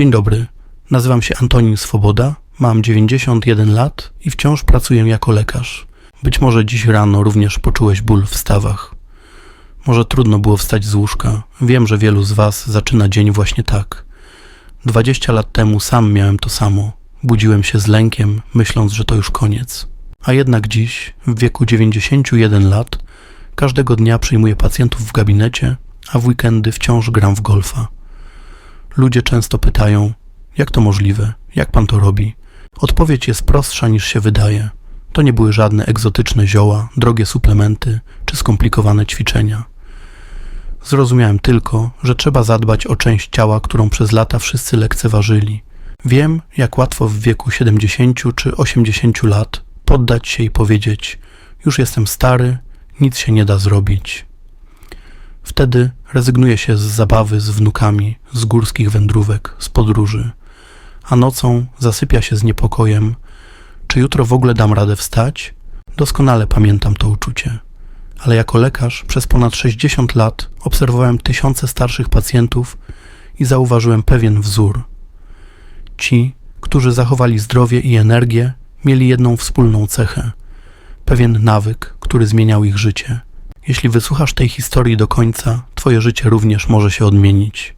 Dzień dobry, nazywam się Antonin Swoboda, mam 91 lat i wciąż pracuję jako lekarz. Być może dziś rano również poczułeś ból w stawach. Może trudno było wstać z łóżka. Wiem, że wielu z Was zaczyna dzień właśnie tak. 20 lat temu sam miałem to samo. Budziłem się z lękiem, myśląc, że to już koniec. A jednak dziś, w wieku 91 lat, każdego dnia przyjmuję pacjentów w gabinecie, a w weekendy wciąż gram w golfa. Ludzie często pytają, jak to możliwe, jak pan to robi? Odpowiedź jest prostsza niż się wydaje. To nie były żadne egzotyczne zioła, drogie suplementy czy skomplikowane ćwiczenia. Zrozumiałem tylko, że trzeba zadbać o część ciała, którą przez lata wszyscy lekceważyli. Wiem, jak łatwo w wieku 70 czy 80 lat poddać się i powiedzieć: Już jestem stary, nic się nie da zrobić. Wtedy rezygnuje się z zabawy z wnukami, z górskich wędrówek, z podróży, a nocą zasypia się z niepokojem, czy jutro w ogóle dam radę wstać? Doskonale pamiętam to uczucie. Ale jako lekarz przez ponad 60 lat obserwowałem tysiące starszych pacjentów i zauważyłem pewien wzór. Ci, którzy zachowali zdrowie i energię, mieli jedną wspólną cechę pewien nawyk, który zmieniał ich życie. Jeśli wysłuchasz tej historii do końca, twoje życie również może się odmienić.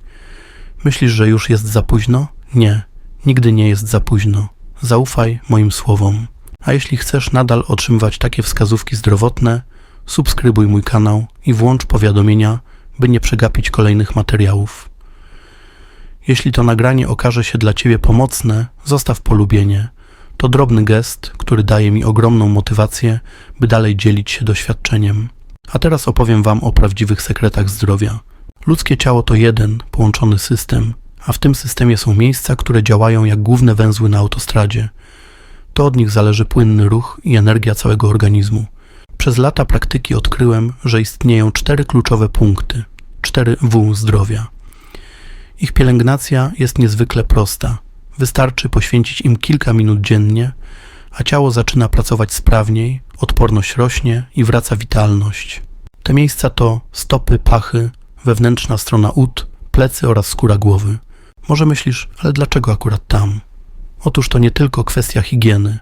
Myślisz, że już jest za późno? Nie, nigdy nie jest za późno. Zaufaj moim słowom. A jeśli chcesz nadal otrzymywać takie wskazówki zdrowotne, subskrybuj mój kanał i włącz powiadomienia, by nie przegapić kolejnych materiałów. Jeśli to nagranie okaże się dla Ciebie pomocne, zostaw polubienie. To drobny gest, który daje mi ogromną motywację, by dalej dzielić się doświadczeniem. A teraz opowiem Wam o prawdziwych sekretach zdrowia. Ludzkie ciało to jeden, połączony system, a w tym systemie są miejsca, które działają jak główne węzły na autostradzie. To od nich zależy płynny ruch i energia całego organizmu. Przez lata praktyki odkryłem, że istnieją cztery kluczowe punkty, cztery W zdrowia. Ich pielęgnacja jest niezwykle prosta. Wystarczy poświęcić im kilka minut dziennie, a ciało zaczyna pracować sprawniej, odporność rośnie i wraca witalność. Te miejsca to stopy, pachy, wewnętrzna strona ud, plecy oraz skóra głowy. Może myślisz, ale dlaczego akurat tam? Otóż to nie tylko kwestia higieny.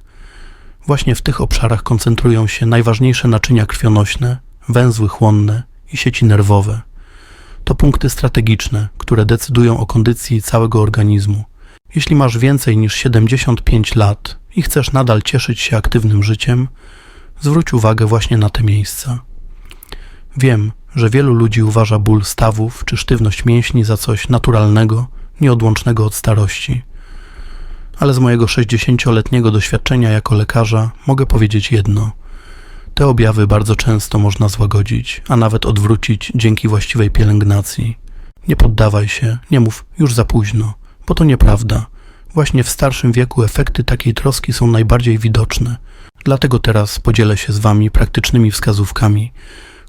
Właśnie w tych obszarach koncentrują się najważniejsze naczynia krwionośne, węzły chłonne i sieci nerwowe. To punkty strategiczne, które decydują o kondycji całego organizmu. Jeśli masz więcej niż 75 lat i chcesz nadal cieszyć się aktywnym życiem, zwróć uwagę właśnie na te miejsca. Wiem, że wielu ludzi uważa ból stawów czy sztywność mięśni za coś naturalnego, nieodłącznego od starości. Ale z mojego 60-letniego doświadczenia jako lekarza mogę powiedzieć jedno. Te objawy bardzo często można złagodzić, a nawet odwrócić dzięki właściwej pielęgnacji. Nie poddawaj się, nie mów już za późno, bo to nieprawda. Właśnie w starszym wieku efekty takiej troski są najbardziej widoczne. Dlatego teraz podzielę się z Wami praktycznymi wskazówkami,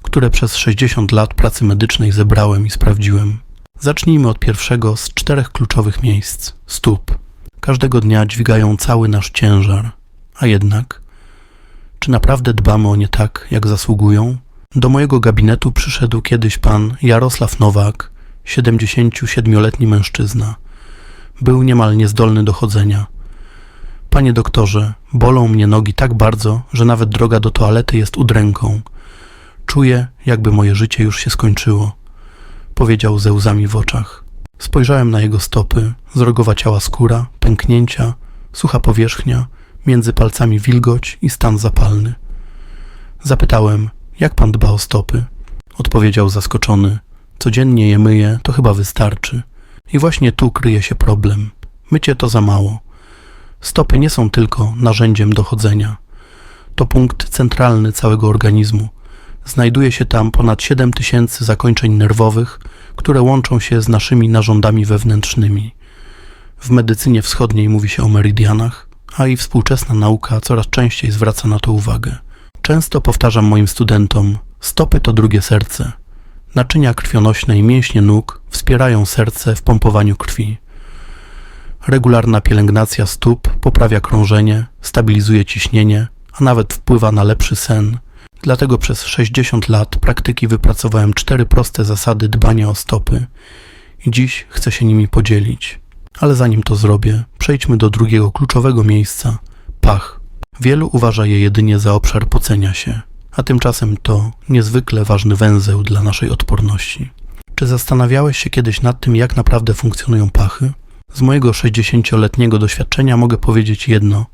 które przez 60 lat pracy medycznej zebrałem i sprawdziłem. Zacznijmy od pierwszego z czterech kluczowych miejsc stóp. Każdego dnia dźwigają cały nasz ciężar, a jednak, czy naprawdę dbamy o nie tak, jak zasługują? Do mojego gabinetu przyszedł kiedyś pan Jarosław Nowak, 77-letni mężczyzna. Był niemal niezdolny do chodzenia. Panie doktorze, bolą mnie nogi tak bardzo, że nawet droga do toalety jest udręką. Czuję, jakby moje życie już się skończyło, powiedział ze łzami w oczach. Spojrzałem na jego stopy, zrogowaciała skóra, pęknięcia, sucha powierzchnia, między palcami wilgoć i stan zapalny. Zapytałem, jak pan dba o stopy? Odpowiedział zaskoczony, codziennie je myję, to chyba wystarczy. I właśnie tu kryje się problem. Mycie to za mało. Stopy nie są tylko narzędziem dochodzenia. To punkt centralny całego organizmu. Znajduje się tam ponad 7 tysięcy zakończeń nerwowych, które łączą się z naszymi narządami wewnętrznymi. W medycynie wschodniej mówi się o meridianach, a i współczesna nauka coraz częściej zwraca na to uwagę. Często powtarzam moim studentom: stopy to drugie serce. Naczynia krwionośne i mięśnie nóg wspierają serce w pompowaniu krwi. Regularna pielęgnacja stóp poprawia krążenie, stabilizuje ciśnienie, a nawet wpływa na lepszy sen. Dlatego przez 60 lat praktyki wypracowałem cztery proste zasady dbania o stopy i dziś chcę się nimi podzielić. Ale zanim to zrobię, przejdźmy do drugiego kluczowego miejsca pach. Wielu uważa je jedynie za obszar pocenia się, a tymczasem to niezwykle ważny węzeł dla naszej odporności. Czy zastanawiałeś się kiedyś nad tym, jak naprawdę funkcjonują pachy? Z mojego 60-letniego doświadczenia mogę powiedzieć jedno: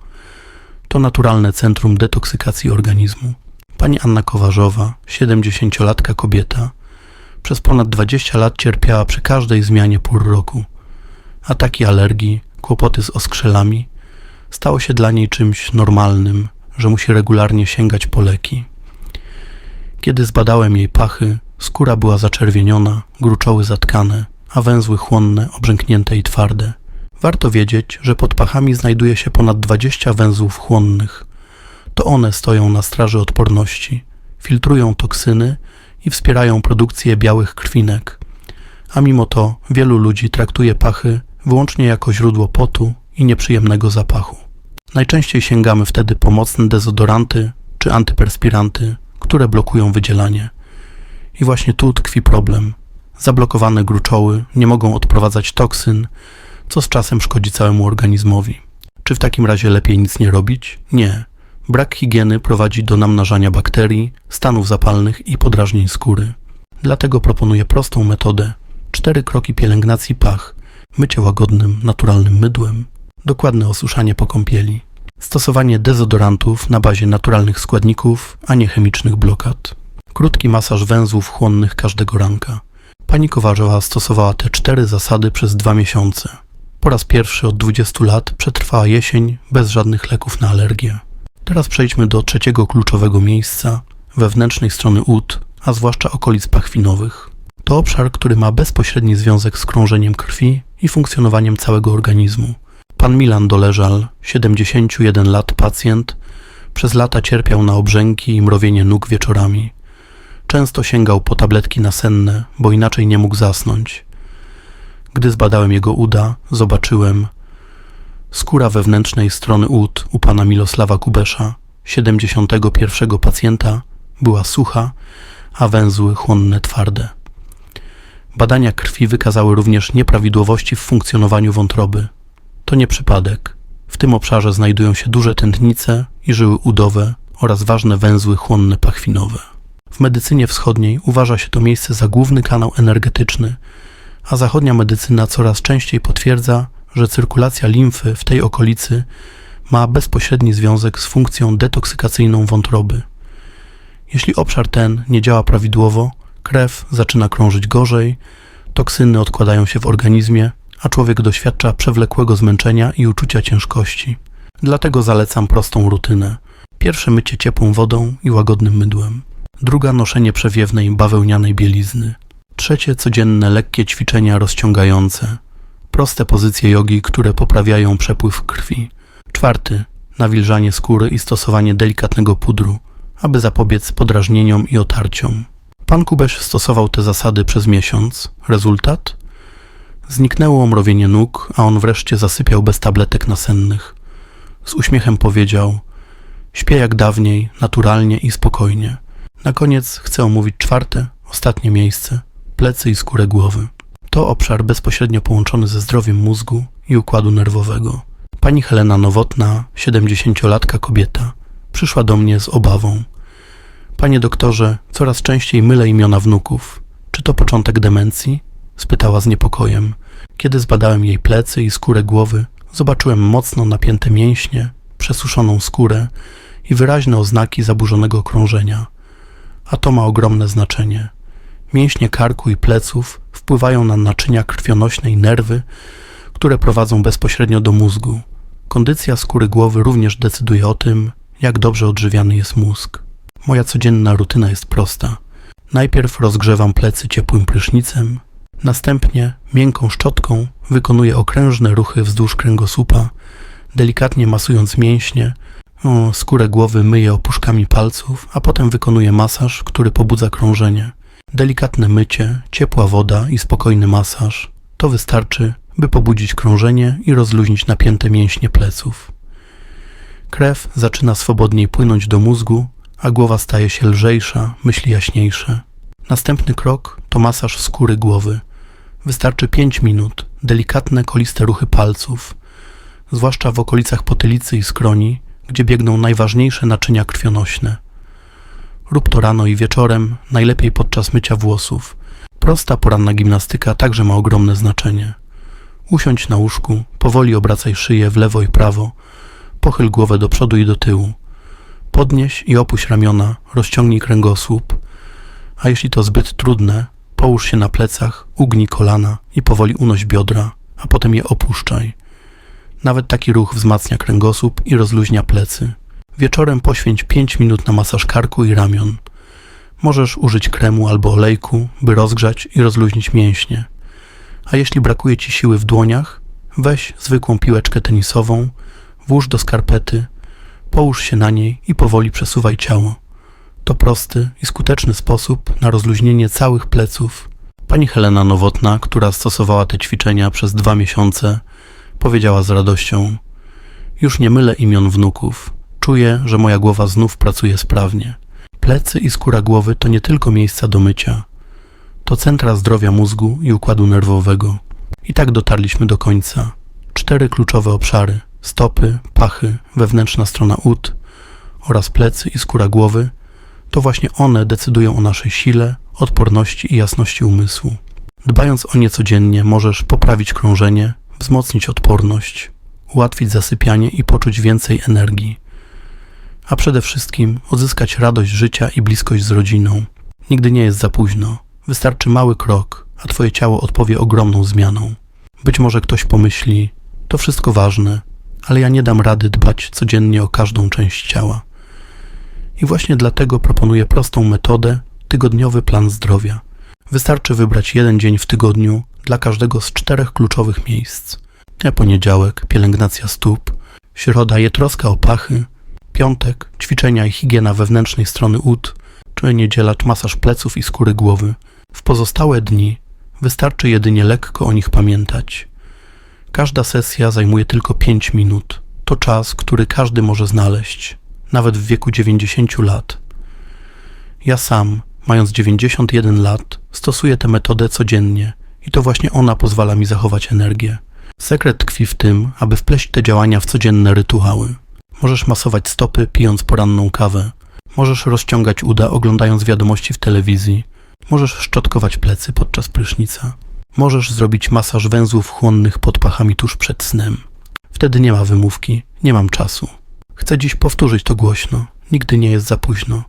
to naturalne centrum detoksykacji organizmu. Pani Anna Kowarzowa, 70-latka kobieta, przez ponad 20 lat cierpiała przy każdej zmianie pór roku. Ataki alergii, kłopoty z oskrzelami stało się dla niej czymś normalnym, że musi regularnie sięgać po leki. Kiedy zbadałem jej pachy, skóra była zaczerwieniona, gruczoły zatkane, a węzły chłonne obrzęknięte i twarde. Warto wiedzieć, że pod pachami znajduje się ponad 20 węzłów chłonnych. To one stoją na straży odporności, filtrują toksyny i wspierają produkcję białych krwinek. A mimo to wielu ludzi traktuje pachy wyłącznie jako źródło potu i nieprzyjemnego zapachu. Najczęściej sięgamy wtedy po mocne dezodoranty czy antyperspiranty, które blokują wydzielanie. I właśnie tu tkwi problem. Zablokowane gruczoły nie mogą odprowadzać toksyn, co z czasem szkodzi całemu organizmowi. Czy w takim razie lepiej nic nie robić? Nie. Brak higieny prowadzi do namnażania bakterii, stanów zapalnych i podrażnień skóry. Dlatego proponuję prostą metodę. Cztery kroki pielęgnacji pach. Mycie łagodnym, naturalnym mydłem, dokładne osuszanie po kąpieli, stosowanie dezodorantów na bazie naturalnych składników, a nie chemicznych blokad, krótki masaż węzłów chłonnych każdego ranka. Pani Kowarzowa stosowała te cztery zasady przez dwa miesiące. Po raz pierwszy od 20 lat przetrwała jesień bez żadnych leków na alergię. Teraz przejdźmy do trzeciego kluczowego miejsca, wewnętrznej strony ud, a zwłaszcza okolic pachwinowych. To obszar, który ma bezpośredni związek z krążeniem krwi i funkcjonowaniem całego organizmu. Pan Milan Doleżal, 71 lat pacjent, przez lata cierpiał na obrzęki i mrowienie nóg wieczorami. Często sięgał po tabletki nasenne, bo inaczej nie mógł zasnąć. Gdy zbadałem jego uda, zobaczyłem skóra wewnętrznej strony ud u pana Milosława Kubesza, 71 pacjenta, była sucha, a węzły chłonne twarde. Badania krwi wykazały również nieprawidłowości w funkcjonowaniu wątroby. To nie przypadek. W tym obszarze znajdują się duże tętnice i żyły udowe oraz ważne węzły chłonne pachwinowe. W medycynie wschodniej uważa się to miejsce za główny kanał energetyczny, a zachodnia medycyna coraz częściej potwierdza, że cyrkulacja limfy w tej okolicy ma bezpośredni związek z funkcją detoksykacyjną wątroby. Jeśli obszar ten nie działa prawidłowo, krew zaczyna krążyć gorzej, toksyny odkładają się w organizmie, a człowiek doświadcza przewlekłego zmęczenia i uczucia ciężkości. Dlatego zalecam prostą rutynę. Pierwsze mycie ciepłą wodą i łagodnym mydłem. Druga noszenie przewiewnej bawełnianej bielizny. Trzecie codzienne lekkie ćwiczenia rozciągające. Proste pozycje jogi, które poprawiają przepływ krwi. Czwarty nawilżanie skóry i stosowanie delikatnego pudru, aby zapobiec podrażnieniom i otarciom. Pan Kubesz stosował te zasady przez miesiąc. Rezultat? Zniknęło omrowienie nóg, a on wreszcie zasypiał bez tabletek nasennych. Z uśmiechem powiedział: Śpię jak dawniej, naturalnie i spokojnie. Na koniec chcę omówić czwarte, ostatnie miejsce plecy i skórę głowy. To obszar bezpośrednio połączony ze zdrowiem mózgu i układu nerwowego. Pani Helena Nowotna, 70-latka kobieta, przyszła do mnie z obawą. Panie doktorze, coraz częściej mylę imiona wnuków. Czy to początek demencji? spytała z niepokojem. Kiedy zbadałem jej plecy i skórę głowy, zobaczyłem mocno napięte mięśnie, przesuszoną skórę i wyraźne oznaki zaburzonego krążenia. A to ma ogromne znaczenie. Mięśnie karku i pleców wpływają na naczynia krwionośne i nerwy, które prowadzą bezpośrednio do mózgu. Kondycja skóry głowy również decyduje o tym, jak dobrze odżywiany jest mózg. Moja codzienna rutyna jest prosta. Najpierw rozgrzewam plecy ciepłym prysznicem, następnie miękką szczotką wykonuję okrężne ruchy wzdłuż kręgosłupa, delikatnie masując mięśnie, o, skórę głowy myję opuszkami palców, a potem wykonuję masaż, który pobudza krążenie. Delikatne mycie, ciepła woda i spokojny masaż to wystarczy, by pobudzić krążenie i rozluźnić napięte mięśnie pleców. Krew zaczyna swobodniej płynąć do mózgu, a głowa staje się lżejsza, myśli jaśniejsze. Następny krok to masaż skóry głowy. Wystarczy 5 minut, delikatne, koliste ruchy palców, zwłaszcza w okolicach potylicy i skroni, gdzie biegną najważniejsze naczynia krwionośne. Rób to rano i wieczorem, najlepiej podczas mycia włosów. Prosta poranna gimnastyka także ma ogromne znaczenie. Usiądź na łóżku, powoli obracaj szyję w lewo i prawo, pochyl głowę do przodu i do tyłu. Podnieś i opuść ramiona, rozciągnij kręgosłup, a jeśli to zbyt trudne, połóż się na plecach, ugnij kolana i powoli unoś biodra, a potem je opuszczaj. Nawet taki ruch wzmacnia kręgosłup i rozluźnia plecy. Wieczorem poświęć 5 minut na masaż karku i ramion. Możesz użyć kremu albo olejku, by rozgrzać i rozluźnić mięśnie. A jeśli brakuje ci siły w dłoniach, weź zwykłą piłeczkę tenisową, włóż do skarpety, połóż się na niej i powoli przesuwaj ciało. To prosty i skuteczny sposób na rozluźnienie całych pleców. Pani Helena Nowotna, która stosowała te ćwiczenia przez dwa miesiące, powiedziała z radością: Już nie mylę imion wnuków. Czuję, że moja głowa znów pracuje sprawnie. Plecy i skóra głowy to nie tylko miejsca do mycia, to centra zdrowia mózgu i układu nerwowego. I tak dotarliśmy do końca. Cztery kluczowe obszary: stopy, pachy, wewnętrzna strona ud oraz plecy i skóra głowy to właśnie one decydują o naszej sile, odporności i jasności umysłu. Dbając o nie codziennie, możesz poprawić krążenie, wzmocnić odporność, ułatwić zasypianie i poczuć więcej energii. A przede wszystkim odzyskać radość życia i bliskość z rodziną. Nigdy nie jest za późno. Wystarczy mały krok, a Twoje ciało odpowie ogromną zmianą. Być może ktoś pomyśli, to wszystko ważne, ale ja nie dam rady dbać codziennie o każdą część ciała. I właśnie dlatego proponuję prostą metodę tygodniowy plan zdrowia. Wystarczy wybrać jeden dzień w tygodniu dla każdego z czterech kluczowych miejsc. Poniedziałek pielęgnacja stóp, środa je troska o pachy, piątek ćwiczenia i higiena wewnętrznej strony ud, czy niedziela masaż pleców i skóry głowy. W pozostałe dni wystarczy jedynie lekko o nich pamiętać. Każda sesja zajmuje tylko 5 minut. To czas, który każdy może znaleźć, nawet w wieku 90 lat. Ja sam, mając 91 lat, stosuję tę metodę codziennie i to właśnie ona pozwala mi zachować energię. Sekret tkwi w tym, aby wpleść te działania w codzienne rytuały. Możesz masować stopy pijąc poranną kawę. Możesz rozciągać uda oglądając wiadomości w telewizji. Możesz szczotkować plecy podczas prysznica. Możesz zrobić masaż węzłów chłonnych pod pachami tuż przed snem. Wtedy nie ma wymówki, nie mam czasu. Chcę dziś powtórzyć to głośno. Nigdy nie jest za późno.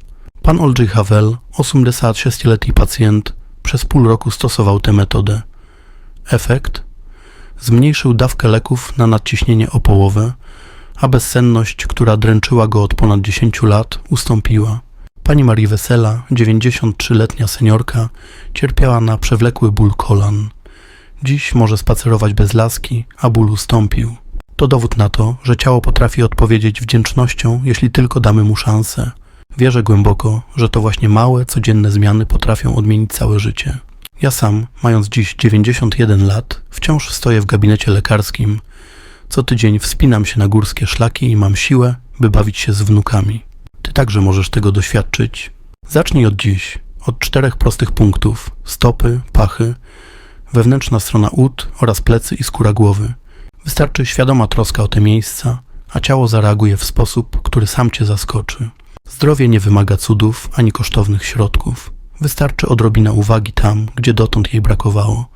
Pan Oldrzej Havel, 86-letni pacjent, przez pół roku stosował tę metodę. Efekt? Zmniejszył dawkę leków na nadciśnienie o połowę, a bezsenność, która dręczyła go od ponad 10 lat, ustąpiła. Pani Marii Wesela, 93-letnia seniorka, cierpiała na przewlekły ból kolan. Dziś może spacerować bez laski, a ból ustąpił. To dowód na to, że ciało potrafi odpowiedzieć wdzięcznością, jeśli tylko damy mu szansę. Wierzę głęboko, że to właśnie małe, codzienne zmiany potrafią odmienić całe życie. Ja sam, mając dziś 91 lat, wciąż stoję w gabinecie lekarskim. Co tydzień wspinam się na górskie szlaki i mam siłę, by bawić się z wnukami. Ty także możesz tego doświadczyć. Zacznij od dziś, od czterech prostych punktów: stopy, pachy, wewnętrzna strona ud oraz plecy i skóra głowy. Wystarczy świadoma troska o te miejsca, a ciało zareaguje w sposób, który sam cię zaskoczy. Zdrowie nie wymaga cudów ani kosztownych środków. Wystarczy odrobina uwagi tam, gdzie dotąd jej brakowało.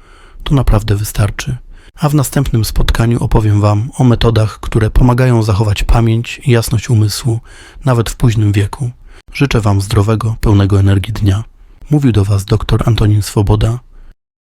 To naprawdę wystarczy. A w następnym spotkaniu opowiem Wam o metodach, które pomagają zachować pamięć i jasność umysłu, nawet w późnym wieku. Życzę Wam zdrowego, pełnego energii dnia. Mówił do Was dr Antonin Swoboda,